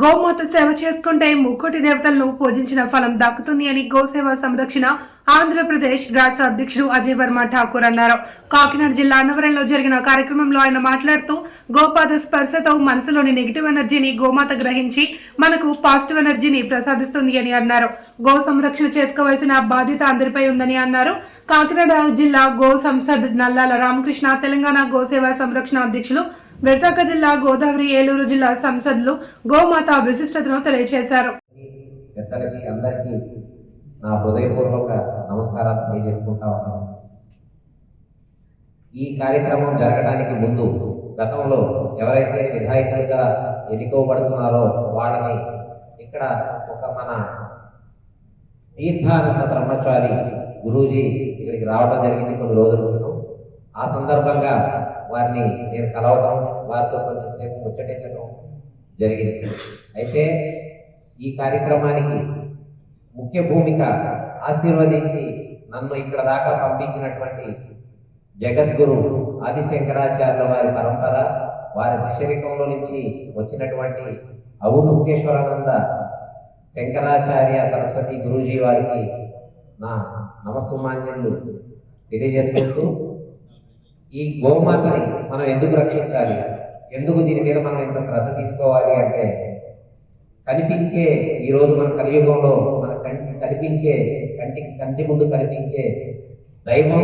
గోమాత సేవ చేసుకుంటే ముక్కోటి దేవతలను పూజించిన ఫలం దక్కుతుంది అని గోసేవ సంరక్షణ ఆంధ్రప్రదేశ్ రాష్ట్ర అధ్యక్షుడు అజయ్ వర్మ ఠాకూర్ అన్నారు. కాకినాడ జిల్లా అన్నవరంలో జరిగిన కార్యక్రమంలో ఆయన మాట్లాడుతూ గోపాద స్పర్శతో మనసులోని నెగిటివ్ ఎనర్జీని గోమాత గ్రహించి మనకు పాజిటివ్ ఎనర్జీని ప్రసాదిస్తుంది అని అన్నారు. గో సంరక్షణ చేసుకోవాల్సిన బాధ్యత అందరిపై ఉందని అన్నారు. కాకినాడ జిల్లా గో సంసద్ నల్లాల రామకృష్ణ తెలంగాణ గోసేవ సంరక్షణ అధ్యక్షులు విశాఖ జిల్లా గోదావరి ఏలూరు జిల్లా సంసద్లు గోమాత విశిష్టతను తెలియజేశారు. పెద్దలకి అందరికీ నా హృదయపూర్వక నమస్కారాలు తెలియజేసుకుంటా ఉన్నాను. ఈ కార్యక్రమం జరగడానికి ముందు గతంలో ఎవరైతే విధాయకులుగా ఎన్నుకోబడుతున్నారో వాళ్ళని ఇక్కడ ఒక మన తీర్థానంద బ్రహ్మచారి గురూజీ ఇక్కడికి రావడం జరిగింది కొన్ని రోజుల క్రితం. ఆ సందర్భంగా వారిని నేను కలవటం వారితో కొంచెంసేపు ముచ్చటించడం జరిగింది. అయితే ఈ కార్యక్రమానికి ముఖ్య భూమిక ఆశీర్వదించి నన్ను ఇక్కడ దాకా పంపించినటువంటి జగద్గురు ఆదిశంకరాచార్యుల వారి పరంపర వారి శిష్యరికంలో నుంచి వచ్చినటువంటి అవుముక్తేశ్వరానంద శంకరాచార్య సరస్వతి గురూజీ వారికి నా నమస్సుమాన్యులు తెలియజేసుకుంటూ ఈ గోమాతని మనం ఎందుకు రక్షించాలి? ఎందుకు దీని మీద మనం ఇంత శ్రద్ధ తీసుకోవాలి అంటే కనిపించే ఈరోజు మన కలియుగంలో మన కంటి కనిపించే కంటి కంటి ముందు కనిపించే దైవం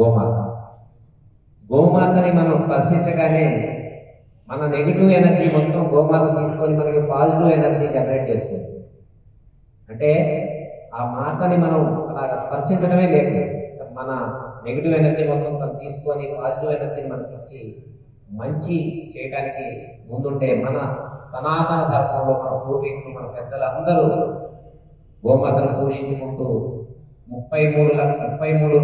గోమాత. గోమాతని మనం స్పర్శించగానే మన నెగిటివ్ ఎనర్జీ మొత్తం గోమాత తీసుకొని మనకి పాజిటివ్ ఎనర్జీ జనరేట్ చేస్తుంది. అంటే ఆ మాతని మనం అలా స్పర్శించడమే లేదు. మన నెగిటివ్ ఎనర్జీ మొత్తం తను తీసుకొని పాజిటివ్ ఎనర్జీని మనకి ఇచ్చి మంచి చేయడానికి ముందుంటే మన సనాతన ధర్మంలో మన పూర్వీకులు మన పెద్దలందరూ గోమాతను పూజించుకుంటూ ముప్పై మూడు ముప్పై మూడు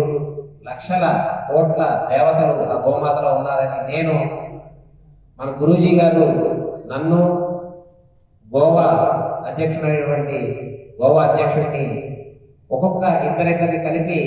లక్షల కోట్ల దేవతలు ఆ గోమాతలో ఉన్నారని నేను మన గురూజీ గారు నన్ను గోవా అధ్యక్షుడైనటువంటి గోవా అధ్యక్షుడిని ఒక్కొక్క ఇద్దరిద్దరిని కలిపి